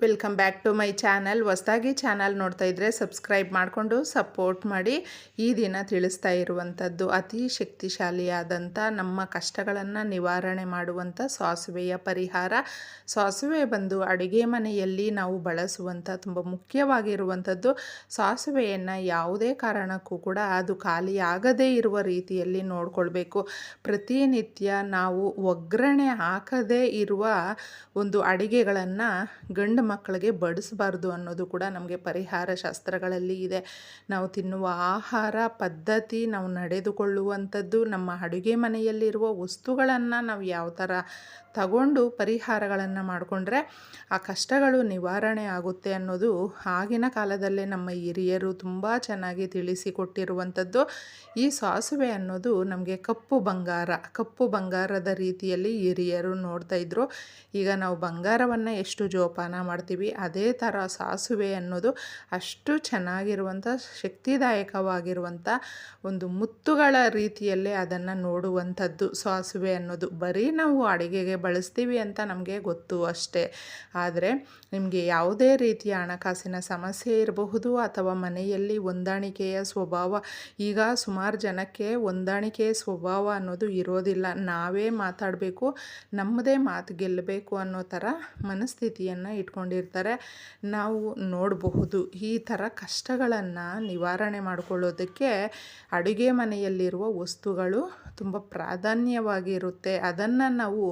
Welcome back to my channel ಹೊಸದಾಗಿ channel ನೋಡ್ತಾ ಇದ್ದರೆ ಸಬ್ಸ್ಕ್ರೈಬ್ ಮಾಡಿಕೊಂಡು ಸಪೋರ್ಟ್ ಮಾಡಿ. ಈ ದಿನ ತಿಳಿಸ್ತಾ ಇರುವಂಥದ್ದು ಅತಿ ಶಕ್ತಿಶಾಲಿಯಾದಂಥ ನಮ್ಮ ಕಷ್ಟಗಳನ್ನು ನಿವಾರಣೆ ಮಾಡುವಂಥ ಸಾಸುವೆಯ ಪರಿಹಾರ. ಸಾಸಿವೆ ಬಂದು ಅಡುಗೆ ಮನೆಯಲ್ಲಿ ನಾವು ಬಳಸುವಂಥ ತುಂಬ ಮುಖ್ಯವಾಗಿರುವಂಥದ್ದು. ಸಾಸುವೆಯನ್ನು ಯಾವುದೇ ಕಾರಣಕ್ಕೂ ಕೂಡ ಅದು ಖಾಲಿಯಾಗದೇ ಇರುವ ರೀತಿಯಲ್ಲಿ ನೋಡಿಕೊಳ್ಬೇಕು. ಪ್ರತಿನಿತ್ಯ ನಾವು ಒಗ್ಗರಣೆ ಹಾಕದೇ ಇರುವ ಒಂದು ಅಡುಗೆಗಳನ್ನು ಗಂಡು ಮಕ್ಕಳಿಗೆ ಬಡಿಸಬಾರ್ದು ಅನ್ನೋದು ಕೂಡ ನಮಗೆ ಪರಿಹಾರ ಶಾಸ್ತ್ರಗಳಲ್ಲಿ ಇದೆ. ನಾವು ತಿನ್ನುವ ಆಹಾರ, ಪದ್ಧತಿ, ನಾವು ನಡೆದುಕೊಳ್ಳುವಂಥದ್ದು, ನಮ್ಮ ಅಡುಗೆ ಮನೆಯಲ್ಲಿರುವ ವಸ್ತುಗಳನ್ನು ನಾವು ಯಾವ ಥರ ತಗೊಂಡು ಪರಿಹಾರಗಳನ್ನು ಮಾಡಿಕೊಂಡ್ರೆ ಆ ಕಷ್ಟಗಳು ನಿವಾರಣೆ ಆಗುತ್ತೆ ಅನ್ನೋದು ಆಗಿನ ಕಾಲದಲ್ಲೇ ನಮ್ಮ ಹಿರಿಯರು ತುಂಬ ಚೆನ್ನಾಗಿ ತಿಳಿಸಿಕೊಟ್ಟಿರುವಂಥದ್ದು. ಈ ಸಾಸುವೆ ಅನ್ನೋದು ನಮಗೆ ಕಪ್ಪು ಬಂಗಾರ, ಕಪ್ಪು ಬಂಗಾರದ ರೀತಿಯಲ್ಲಿ ಹಿರಿಯರು ನೋಡ್ತಾ ಇದ್ರು. ಈಗ ನಾವು ಬಂಗಾರವನ್ನು ಎಷ್ಟು ಜೋಪಾನ ಮಾಡ್ತೀವಿ. ಅದೇ ಥರ ಸಾಸುವೆ ಅನ್ನೋದು ಅಷ್ಟು ಚೆನ್ನಾಗಿರುವಂಥ, ಶಕ್ತಿದಾಯಕವಾಗಿರುವಂಥ ಒಂದು ಮುತ್ತುಗಳ ರೀತಿಯಲ್ಲೇ ಅದನ್ನು ನೋಡುವಂಥದ್ದು ಸಾಸುವೆ ಅನ್ನೋದು. ಬರೀ ನಾವು ಅಡುಗೆಗೆ ಬಳಸ್ತೀವಿ ಅಂತ ನಮಗೆ ಗೊತ್ತು ಅಷ್ಟೇ. ಆದರೆ ನಿಮಗೆ ಯಾವುದೇ ರೀತಿಯ ಹಣಕಾಸಿನ ಸಮಸ್ಯೆ ಇರಬಹುದು ಅಥವಾ ಮನೆಯಲ್ಲಿ ಹೊಂದಾಣಿಕೆಯ ಸ್ವಭಾವ, ಈಗ ಸುಮಾರು ಜನಕ್ಕೆ ಹೊಂದಾಣಿಕೆಯ ಸ್ವಭಾವ ಅನ್ನೋದು ಇರೋದಿಲ್ಲ. ನಾವೇ ಮಾತಾಡಬೇಕು, ನಮ್ಮದೇ ಮಾತು ಗೆಲ್ಲಬೇಕು ಅನ್ನೋ ಥರ ಮನಸ್ಥಿತಿಯನ್ನು ಇಟ್ಕೊಂಡಿರ್ತಾರೆ ನಾವು ನೋಡಬಹುದು ಈ ಥರ ಕಷ್ಟಗಳನ್ನು ನಿವಾರಣೆ ಮಾಡಿಕೊಳ್ಳೋದಕ್ಕೆ ಅಡುಗೆ ಮನೆಯಲ್ಲಿರುವ ವಸ್ತುಗಳು ತುಂಬ ಪ್ರಾಧಾನ್ಯವಾಗಿರುತ್ತೆ. ಅದನ್ನು ನಾವು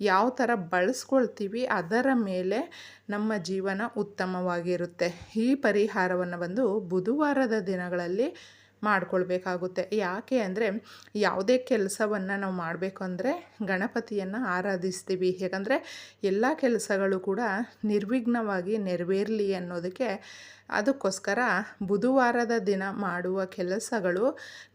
ಯಾವ ಥರ ಬಳಸ್ಕೊಳ್ತೀವಿ ಅದರ ಮೇಲೆ ನಮ್ಮ ಜೀವನ ಉತ್ತಮವಾಗಿರುತ್ತೆ. ಈ ಪರಿಹಾರವನ್ನು ಬಂದು ಬುಧವಾರದ ದಿನಗಳಲ್ಲಿ ಮಾಡ್ಕೊಳ್ಬೇಕಾಗುತ್ತೆ. ಯಾಕೆ ಅಂದರೆ ಯಾವುದೇ ಕೆಲಸವನ್ನು ನಾವು ಮಾಡಬೇಕು ಅಂದರೆ ಗಣಪತಿಯನ್ನು ಆರಾಧಿಸ್ತೀವಿ. ಯಾಕಂದರೆ ಎಲ್ಲ ಕೆಲಸಗಳು ಕೂಡ ನಿರ್ವಿಘ್ನವಾಗಿ ನೆರವೇರಲಿ ಅನ್ನೋದಕ್ಕೆ ಅದಕ್ಕೋಸ್ಕರ ಬುಧವಾರದ ದಿನ ಮಾಡುವ ಕೆಲಸಗಳು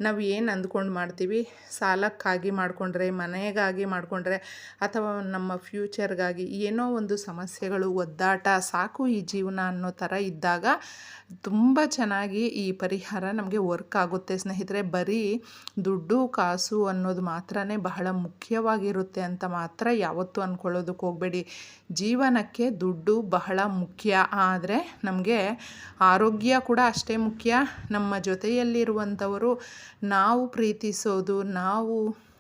ನಾವು ಏನು ಅಂದ್ಕೊಂಡು ಮಾಡ್ತೀವಿ? ಸಾಲಕ್ಕಾಗಿ ಮಾಡಿಕೊಂಡ್ರೆ, ಮನೆಗಾಗಿ ಮಾಡಿಕೊಂಡ್ರೆ, ಅಥವಾ ನಮ್ಮ ಫ್ಯೂಚರ್ಗಾಗಿ ಏನೋ ಒಂದು ಸಮಸ್ಯೆಗಳು, ಒದ್ದಾಟ, ಸಾಕು ಈ ಜೀವನ ಅನ್ನೋ ಥರ ಇದ್ದಾಗ ತುಂಬ ಚೆನ್ನಾಗಿ ಈ ಪರಿಹಾರ ನಮಗೆ ವರ್ಕ್ ಆಗುತ್ತೆ. ಸ್ನೇಹಿತರೆ, ಬರೀ ದುಡ್ಡು, ಕಾಸು ಅನ್ನೋದು ಮಾತ್ರನೇ ಬಹಳ ಮುಖ್ಯವಾಗಿರುತ್ತೆ ಅಂತ ಮಾತ್ರ ಯಾವತ್ತೂ ಅಂದ್ಕೊಳ್ಳೋದಕ್ಕೆ ಹೋಗಬೇಡಿ. ಜೀವನಕ್ಕೆ ದುಡ್ಡು ಬಹಳ ಮುಖ್ಯ. ಆದರೆ ನಮಗೆ ಆರೋಗ್ಯ ಕೂಡ ಅಷ್ಟೇ ಮುಖ್ಯ. ನಮ್ಮ ಜೊತೆಯಲ್ಲಿರುವಂಥವರು ನಾವು ಪ್ರೀತಿಸೋದು, ನಾವು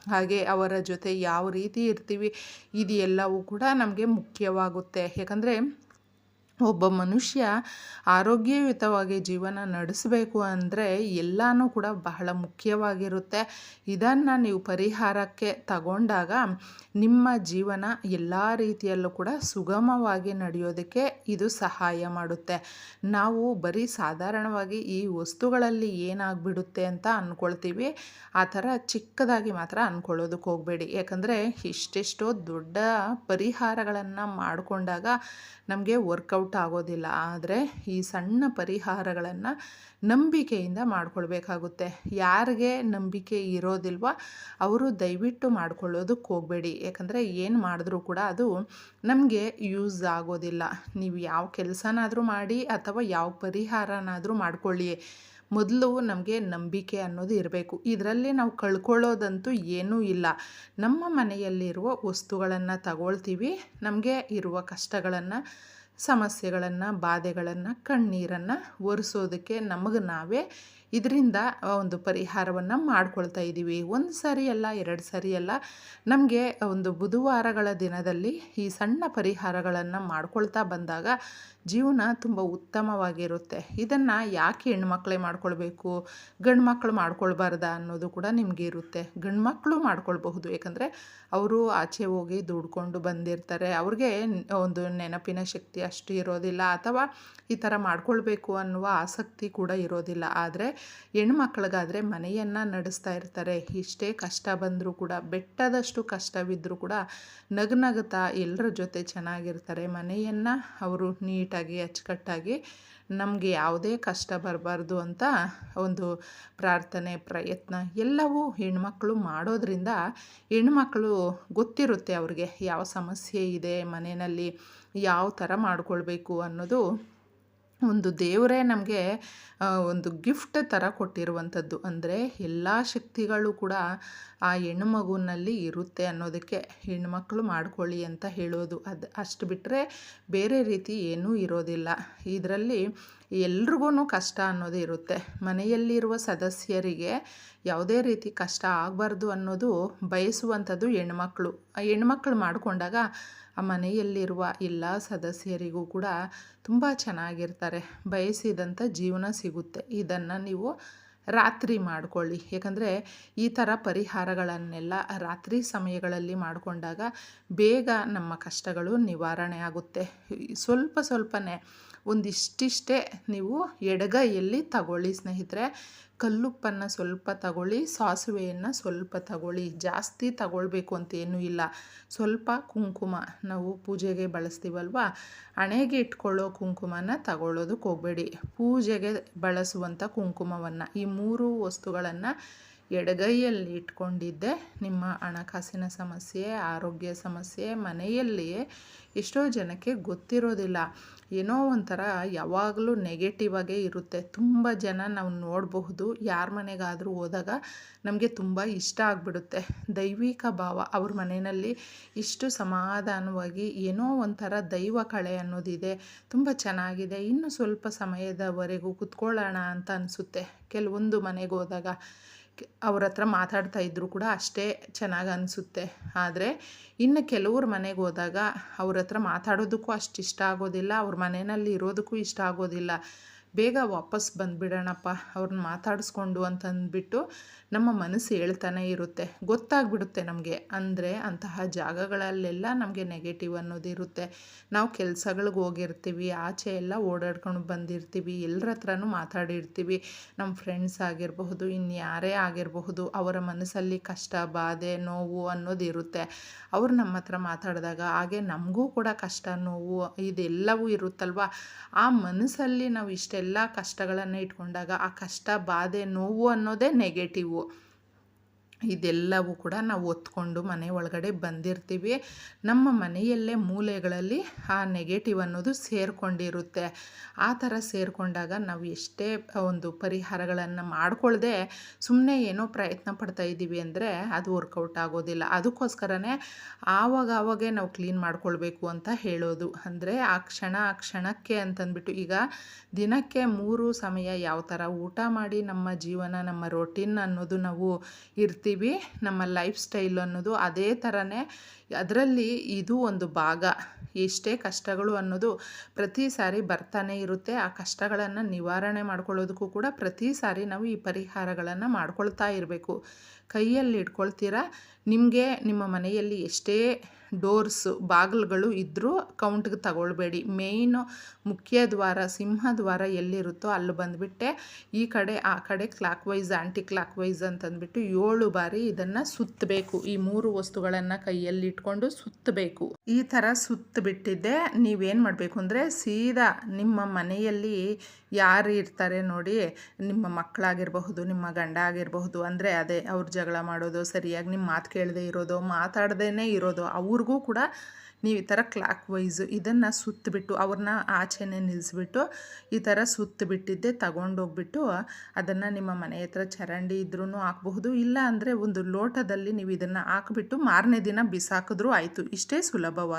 ಹಾಗೆ ಅವರ ಜೊತೆ ಯಾವ ರೀತಿ ಇರ್ತೀವಿ, ಇದು ಎಲ್ಲವೂ ಕೂಡ ನಮಗೆ ಮುಖ್ಯವಾಗುತ್ತೆ. ಯಾಕಂದರೆ ಒಬ್ಬ ಮನುಷ್ಯ ಆರೋಗ್ಯಯುತವಾಗಿ ಜೀವನ ನಡೆಸಬೇಕು ಅಂದರೆ ಎಲ್ಲನೂ ಕೂಡ ಬಹಳ ಮುಖ್ಯವಾಗಿರುತ್ತೆ. ಇದನ್ನು ನೀವು ಪರಿಹಾರಕ್ಕೆ ತಗೊಂಡಾಗ ನಿಮ್ಮ ಜೀವನ ಎಲ್ಲ ರೀತಿಯಲ್ಲೂ ಕೂಡ ಸುಗಮವಾಗಿ ನಡೆಯೋದಕ್ಕೆ ಇದು ಸಹಾಯ ಮಾಡುತ್ತೆ. ನಾವು ಬರೀ ಸಾಧಾರಣವಾಗಿ ಈ ವಸ್ತುಗಳಲ್ಲಿ ಏನಾಗ್ಬಿಡುತ್ತೆ ಅಂತ ಅಂದ್ಕೊಳ್ತೀವಿ ಆ ಥರ ಚಿಕ್ಕದಾಗಿ ಮಾತ್ರ ಅಂದ್ಕೊಳ್ಳೋದಕ್ಕೆ ಹೋಗಬೇಡಿ. ಯಾಕಂದರೆ ಇಷ್ಟೆಷ್ಟೋ ದೊಡ್ಡ ಪರಿಹಾರಗಳನ್ನು ಮಾಡಿಕೊಂಡಾಗ ನಮಗೆ ವರ್ಕೌಟ್ ಆಗೋದಿಲ್ಲ. ಆದರೆ ಈ ಸಣ್ಣ ಪರಿಹಾರಗಳನ್ನು ನಂಬಿಕೆಯಿಂದ ಮಾಡ್ಕೊಳ್ಬೇಕಾಗುತ್ತೆ. ಯಾರಿಗೆ ನಂಬಿಕೆ ಇರೋದಿಲ್ವ, ಅವರು ದಯವಿಟ್ಟು ಮಾಡ್ಕೊಳ್ಳೋದಕ್ಕೆ ಹೋಗಬೇಡಿ. ಯಾಕಂದರೆ ಏನು ಮಾಡಿದ್ರೂ ಕೂಡ ಅದು ನಮಗೆ ಯೂಸ್ ಆಗೋದಿಲ್ಲ. ನೀವು ಯಾವ ಕೆಲಸನಾದರೂ ಮಾಡಿ ಅಥವಾ ಯಾವ ಪರಿಹಾರನಾದರೂ ಮಾಡ್ಕೊಳ್ಳಿ. ಮೊದಲು ನಮಗೆ ನಂಬಿಕೆ ಅನ್ನೋದು ಇರಬೇಕು. ಇದರಲ್ಲಿ ನಾವು ಕಳ್ಕೊಳ್ಳೋದಂತೂ ಏನೂ ಇಲ್ಲ. ನಮ್ಮ ಮನೆಯಲ್ಲಿರುವ ವಸ್ತುಗಳನ್ನು ತಗೊಳ್ತೀವಿ. ನಮಗೆ ಇರುವ ಕಷ್ಟಗಳನ್ನು ಸಮಸ್ಯೆಗಳನ್ನು ಬಾಧೆಗಳನ್ನು ಕಣ್ಣೀರನ್ನು ಒರೆಸೋದಕ್ಕೆ ನಮಗೆ ನಾವೇ ಇದರಿಂದ ಒಂದು ಪರಿಹಾರವನ್ನು ಮಾಡ್ಕೊಳ್ತಾ ಇದ್ದೀವಿ ಒಂದು ಸಾರಿ ಅಲ್ಲ, ಎರಡು ಸಾರಿ ಅಲ್ಲ, ನಮಗೆ ಒಂದು ಬುಧವಾರಗಳ ದಿನದಲ್ಲಿ ಈ ಸಣ್ಣ ಪರಿಹಾರಗಳನ್ನು ಮಾಡ್ಕೊಳ್ತಾ ಬಂದಾಗ ಜೀವನ ತುಂಬ ಉತ್ತಮವಾಗಿರುತ್ತೆ. ಇದನ್ನು ಯಾಕೆ ಹೆಣ್ಮಕ್ಳೇ ಮಾಡ್ಕೊಳ್ಬೇಕು? ಗಂಡು ಮಕ್ಕಳು ಮಾಡ್ಕೊಳ್ಬಾರ್ದ ಅನ್ನೋದು ಕೂಡ ನಿಮಗೆ ಇರುತ್ತೆ. ಗಂಡು ಮಕ್ಕಳು ಮಾಡ್ಕೊಳ್ಬಹುದು, ಯಾಕಂದರೆ ಅವರು ಆಚೆ ಹೋಗಿ ದುಡ್ಕೊಂಡು ಬಂದಿರ್ತಾರೆ. ಅವ್ರಿಗೆ ಒಂದು ನೆನಪಿನ ಶಕ್ತಿ ಅಷ್ಟು ಇರೋದಿಲ್ಲ, ಅಥವಾ ಈ ಥರ ಮಾಡ್ಕೊಳ್ಬೇಕು ಅನ್ನುವ ಆಸಕ್ತಿ ಕೂಡ ಇರೋದಿಲ್ಲ. ಆದರೆ ಹೆಣ್ಮಕ್ಳಿಗಾದರೆ ಮನೆಯನ್ನು ನಡೆಸ್ತಾ ಇರ್ತಾರೆ. ಇಷ್ಟೇ ಕಷ್ಟ ಬಂದರೂ ಕೂಡ, ಬೆಟ್ಟದಷ್ಟು ಕಷ್ಟವಿದ್ದರೂ ಕೂಡ ನಗುನಗುತ್ತಾ ಎಲ್ಲರ ಜೊತೆ ಚೆನ್ನಾಗಿರ್ತಾರೆ. ಮನೆಯನ್ನು ಅವರು ನೀಟಾಗಿ, ಅಚ್ಚುಕಟ್ಟಾಗಿ ನಮಗೆ ಯಾವುದೇ ಕಷ್ಟ ಬರಬಾರ್ದು ಅಂತ ಒಂದು ಪ್ರಾರ್ಥನೆ, ಪ್ರಯತ್ನ ಎಲ್ಲವೂ ಹೆಣ್ಮಕ್ಳು ಮಾಡೋದ್ರಿಂದ ಹೆಣ್ಮಕ್ಳು ಗೊತ್ತಿರುತ್ತೆ ಅವ್ರಿಗೆ ಯಾವ ಸಮಸ್ಯೆ ಇದೆ, ಮನೆಯಲ್ಲಿ ಯಾವ ಥರ ಮಾಡಿಕೊಳ್ಬೇಕು ಅನ್ನೋದು ಒಂದು ದೇವರೇ ನಮಗೆ ಒಂದು ಗಿಫ್ಟ್ ಥರ ಕೊಟ್ಟಿರುವಂಥದ್ದು. ಅಂದರೆ ಎಲ್ಲ ಶಕ್ತಿಗಳು ಕೂಡ ಆ ಹೆಣ್ಣು ಮಗುವಿನಲ್ಲಿ ಇರುತ್ತೆ ಅನ್ನೋದಕ್ಕೆ ಹೆಣ್ಮಕ್ಳು ಮಾಡ್ಕೊಳ್ಳಿ ಅಂತ ಹೇಳೋದು. ಅದು ಅಷ್ಟು ಬಿಟ್ಟರೆ ಬೇರೆ ರೀತಿ ಏನೂ ಇರೋದಿಲ್ಲ. ಇದರಲ್ಲಿ ಎಲ್ರಿಗೂ ಕಷ್ಟ ಅನ್ನೋದು ಇರುತ್ತೆ. ಮನೆಯಲ್ಲಿರುವ ಸದಸ್ಯರಿಗೆ ಯಾವುದೇ ರೀತಿ ಕಷ್ಟ ಆಗಬಾರ್ದು ಅನ್ನೋದು ಬಯಸುವಂಥದ್ದು ಹೆಣ್ಮಕ್ಳು. ಆ ಹೆಣ್ಮಕ್ಳು ಮಾಡಿಕೊಂಡಾಗ ಆ ಮನೆಯಲ್ಲಿರುವ ಎಲ್ಲ ಸದಸ್ಯರಿಗೂ ಕೂಡ ತುಂಬ ಚೆನ್ನಾಗಿರ್ತಾರೆ. ಬಯಸಿದಂಥ ಜೀವನ ಸಿಗುತ್ತೆ. ಇದನ್ನು ನೀವು ರಾತ್ರಿ ಮಾಡಿಕೊಳ್ಳಿ. ಯಾಕಂದರೆ ಈ ಥರ ಪರಿಹಾರಗಳನ್ನೆಲ್ಲ ರಾತ್ರಿ ಸಮಯಗಳಲ್ಲಿ ಮಾಡಿಕೊಂಡಾಗ ಬೇಗ ನಮ್ಮ ಕಷ್ಟಗಳು ನಿವಾರಣೆ ಆಗುತ್ತೆ. ಸ್ವಲ್ಪ ಸ್ವಲ್ಪನೇ ಒಂದಿಷ್ಟಿಷ್ಟೇ ನೀವು ಎಡಗೈಯಲ್ಲಿ ತಗೊಳ್ಳಿ ಸ್ನೇಹಿತರೆ. ಕಲ್ಲುಪ್ಪನ್ನು ಸ್ವಲ್ಪ ತಗೊಳ್ಳಿ, ಸಾಸಿವೆಯನ್ನು ಸ್ವಲ್ಪ ತಗೊಳ್ಳಿ. ಜಾಸ್ತಿ ತಗೊಳ್ಬೇಕು ಅಂತೇನೂ ಇಲ್ಲ. ಸ್ವಲ್ಪ ಕುಂಕುಮ. ನಾವು ಪೂಜೆಗೆ ಬಳಸ್ತೀವಲ್ವ? ಹಣೆಗೆ ಇಟ್ಕೊಳ್ಳೋ ಕುಂಕುಮನ ತಗೊಳ್ಳೋದಕ್ಕೆ ಹೋಗಬೇಡಿ. ಪೂಜೆಗೆ ಬಳಸುವಂಥ ಕುಂಕುಮವನ್ನು, ಈ ಮೂರು ವಸ್ತುಗಳನ್ನು ಎಡಗೈಯಲ್ಲಿ ಇಟ್ಕೊಂಡಿದ್ದೆ. ನಿಮ್ಮ ಹಣಕಾಸಿನ ಸಮಸ್ಯೆ, ಆರೋಗ್ಯ ಸಮಸ್ಯೆ ಮನೆಯಲ್ಲಿಯೇ ಎಷ್ಟೋ ಜನಕ್ಕೆ ಗೊತ್ತಿರೋದಿಲ್ಲ. ಏನೋ ಒಂಥರ ಯಾವಾಗಲೂ ನೆಗೆಟಿವ್ ಆಗೇ ಇರುತ್ತೆ. ತುಂಬ ಜನ ನಾವು ನೋಡಬಹುದು. ಯಾರ ಮನೆಗಾದರೂ ಹೋದಾಗ ನಮಗೆ ತುಂಬ ಇಷ್ಟ ಆಗಿಬಿಡುತ್ತೆ. ದೈವಿಕ ಭಾವ. ಅವ್ರ ಮನೆಯಲ್ಲಿ ಇಷ್ಟು ಸಮಾಧಾನವಾಗಿ ಏನೋ ಒಂಥರ ದೈವ ಕಳೆ ಅನ್ನೋದಿದೆ. ತುಂಬ ಚೆನ್ನಾಗಿದೆ. ಇನ್ನು ಸ್ವಲ್ಪ ಸಮಯದವರೆಗೂ ಕುತ್ಕೊಳ್ಳೋಣ ಅಂತ ಅನಿಸುತ್ತೆ. ಕೆಲವೊಂದು ಮನೆಗೆ ಹೋದಾಗ. ಅವ್ರ ಹತ್ರ ಮಾತಾಡ್ತಾ ಇದ್ದರೂ ಕೂಡ ಅಷ್ಟೇ ಚೆನ್ನಾಗಿ ಅನಿಸುತ್ತೆ. ಆದರೆ ಇನ್ನು ಕೆಲವ್ರ ಮನೆಗೆ ಹೋದಾಗ ಅವ್ರ ಹತ್ರ ಮಾತಾಡೋದಕ್ಕೂ ಅಷ್ಟು ಇಷ್ಟ ಆಗೋದಿಲ್ಲ, ಅವ್ರ ಮನೆಯಲ್ಲಿ ಇರೋದಕ್ಕೂ ಇಷ್ಟ ಆಗೋದಿಲ್ಲ. ಬೇಗ ವಾಪಸ್ ಬಂದುಬಿಡೋಣಪ್ಪ ಅವ್ರನ್ನ ಮಾತಾಡಿಸ್ಕೊಂಡು ಅಂತಂದ್ಬಿಟ್ಟು ನಮ್ಮ ಮನಸ್ಸು ಹೇಳ್ತಾನೆ ಇರುತ್ತೆ. ಗೊತ್ತಾಗ್ಬಿಡುತ್ತೆ ನಮಗೆ. ಅಂದರೆ ಅಂತಹ ಜಾಗಗಳಲ್ಲೆಲ್ಲ ನಮಗೆ ನೆಗೆಟಿವ್ ಅನ್ನೋದಿರುತ್ತೆ ನಾವು ಕೆಲಸಗಳಿಗೆ ಹೋಗಿರ್ತೀವಿ, ಆಚೆ ಎಲ್ಲ ಓಡಾಡ್ಕೊಂಡು ಬಂದಿರ್ತೀವಿ ಎಲ್ಲರ ಹತ್ರನೂ ಮಾತಾಡಿರ್ತೀವಿ. ನಮ್ಮ ಫ್ರೆಂಡ್ಸ್ ಆಗಿರಬಹುದು ಇನ್ಯಾರೇ ಆಗಿರಬಹುದು, ಅವರ ಮನಸ್ಸಲ್ಲಿ ಕಷ್ಟ, ಬಾಧೆ, ನೋವು ಅನ್ನೋದಿರುತ್ತೆ ಅವ್ರು ನಮ್ಮ ಹತ್ರ ಮಾತಾಡಿದಾಗ ಹಾಗೆ ನಮಗೂ ಕೂಡ ಕಷ್ಟ, ನೋವು ಇದೆಲ್ಲವೂ ಇರುತ್ತಲ್ವ? ಆ ಮನಸ್ಸಲ್ಲಿ ನಾವು ಇಷ್ಟೆಲ್ಲ ಕಷ್ಟಗಳನ್ನು ಇಟ್ಕೊಂಡಾಗ ಆ ಕಷ್ಟ ಬಾಧೆ ನೋವು ಅನ್ನೋದೇ ನೆಗೆಟಿವು ಇದೆಲ್ಲವೂ ಕೂಡ ನಾವು ಒತ್ಕೊಂಡು ಮನೆ ಒಳಗಡೆ ಬಂದಿರ್ತೀವಿ. ನಮ್ಮ ಮನೆಯಲ್ಲೇ ಮೂಲೆಗಳಲ್ಲಿ ಆ ನೆಗೆಟಿವ್ ಅನ್ನೋದು ಸೇರಿಕೊಂಡಿರುತ್ತೆ. ಆ ಥರ ಸೇರಿಕೊಂಡಾಗ ನಾವು ಎಷ್ಟೇ ಒಂದು ಪರಿಹಾರಗಳನ್ನು ಮಾಡಿಕೊಳ್ಳದೆ ಸುಮ್ಮನೆ ಏನೋ ಪ್ರಯತ್ನ ಪಡ್ತಾ ಇದ್ದೀವಿ ಅಂದರೆ ಅದು ವರ್ಕೌಟ್ ಆಗೋದಿಲ್ಲ. ಅದಕ್ಕೋಸ್ಕರನೇ ಆವಾಗ ಆವಾಗೇ ನಾವು ಕ್ಲೀನ್ ಮಾಡ್ಕೊಳ್ಬೇಕು ಅಂತ ಹೇಳೋದು. ಅಂದರೆ ಆ ಕ್ಷಣ, ಆ ಕ್ಷಣಕ್ಕೆ ಅಂತಂದ್ಬಿಟ್ಟು ಈಗ ದಿನಕ್ಕೆ ಮೂರು ಸಮಯ ಯಾವ ಥರ ಊಟ ಮಾಡಿ ನಮ್ಮ ಜೀವನ, ನಮ್ಮ ರೊಟೀನ್ ಅನ್ನೋದು ನಾವು ಇರ್ತೀವಿ ನಮ್ಮ ಲೈಫ್ ಸ್ಟೈಲ್ ಅನ್ನೋದು ಅದೇ ಥರನೇ ಅದರಲ್ಲಿ ಇದು ಒಂದು ಭಾಗ. ಎಷ್ಟೇ ಕಷ್ಟಗಳು ಅನ್ನೋದು ಪ್ರತಿ ಸಾರಿ ಬರ್ತಾನೆ ಇರುತ್ತೆ. ಆ ಕಷ್ಟಗಳನ್ನು ನಿವಾರಣೆ ಮಾಡ್ಕೊಳ್ಳೋದಕ್ಕೂ ಕೂಡ ಪ್ರತಿ ಸಾರಿ ನಾವು ಈ ಪರಿಹಾರಗಳನ್ನು ಮಾಡ್ಕೊಳ್ತಾ ಇರಬೇಕು. ಕೈಯಲ್ಲಿ ಇಟ್ಕೊಳ್ತೀರಾ? ನಿಮಗೆ ನಿಮ್ಮ ಮನೆಯಲ್ಲಿ ಎಷ್ಟೇ ಡೋರ್ಸು, ಬಾಗಿಲುಗಳು ಇದ್ದರೂ ಕೌಂಟ್ಗೆ ತಗೊಳ್ಬೇಡಿ. ಮೇಯ್ನು ಮುಖ್ಯ ದ್ವಾರ, ಸಿಂಹ ದ್ವಾರ ಎಲ್ಲಿರುತ್ತೋ ಅಲ್ಲಿ ಬಂದುಬಿಟ್ಟೆ. ಈ ಕಡೆ, ಆ ಕಡೆ ಕ್ಲಾಕ್ ವೈಸ್ ಆ್ಯಂಟಿ ಕ್ಲಾಕ್ ವೈಸ್ ಅಂತಂದ್ಬಿಟ್ಟು ಏಳು ಬಾರಿ ಇದನ್ನು ಸುತ್ತಬೇಕು. ಈ ಮೂರು ವಸ್ತುಗಳನ್ನು ಕೈಯಲ್ಲಿ ಇಟ್ಕೊಂಡು ಸುತ್ತಬೇಕು. ಈ ಥರ ಸುತ್ತಬಿಟ್ಟಿದ್ದೆ. ನೀವೇನು ಮಾಡಬೇಕು ಅಂದರೆ ಸೀದಾ ನಿಮ್ಮ ಮನೆಯಲ್ಲಿ ಯಾರು ಇರ್ತಾರೆ ನೋಡಿ, ನಿಮ್ಮ ಮಕ್ಕಳಾಗಿರಬಹುದು, ನಿಮ್ಮ ಗಂಡ ಆಗಿರಬಹುದು, ಅಂದರೆ ಅದೇ ಅವ್ರ ಜಗಳ ಮಾಡೋದು, ಸರಿಯಾಗಿ ನಿಮ್ಮ ಮಾತು ಕೇಳದೆ ಇರೋದು ಮಾತಾಡ್ದೇ ಇರೋದು, ಅವ್ರಿಗೂ ಕೂಡ ನೀವು ಈ ಥರ ಕ್ಲಾಕ್ ವೈಸು ಇದನ್ನು ಸುತ್ತಬಿಟ್ಟು ಅವ್ರನ್ನ ಆಚೆನೆ ನಿಲ್ಲಿಸ್ಬಿಟ್ಟು ಈ ಥರ ಸುತ್ತಬಿಟ್ಟಿದ್ದೆ ತಗೊಂಡೋಗ್ಬಿಟ್ಟು ಅದನ್ನು ನಿಮ್ಮ ಮನೆ ಹತ್ರ ಚರಂಡಿ ಇದ್ರೂ ಹಾಕಬಹುದು. ಇಲ್ಲ ಅಂದರೆ ಒಂದು ಲೋಟದಲ್ಲಿ ನೀವು ಇದನ್ನು ಹಾಕ್ಬಿಟ್ಟು ಮಾರನೇ ದಿನ ಬಿಸಾಕಿದ್ರೂ ಆಯಿತು. ಇಷ್ಟೇ ಸುಲಭವಾಗಿ.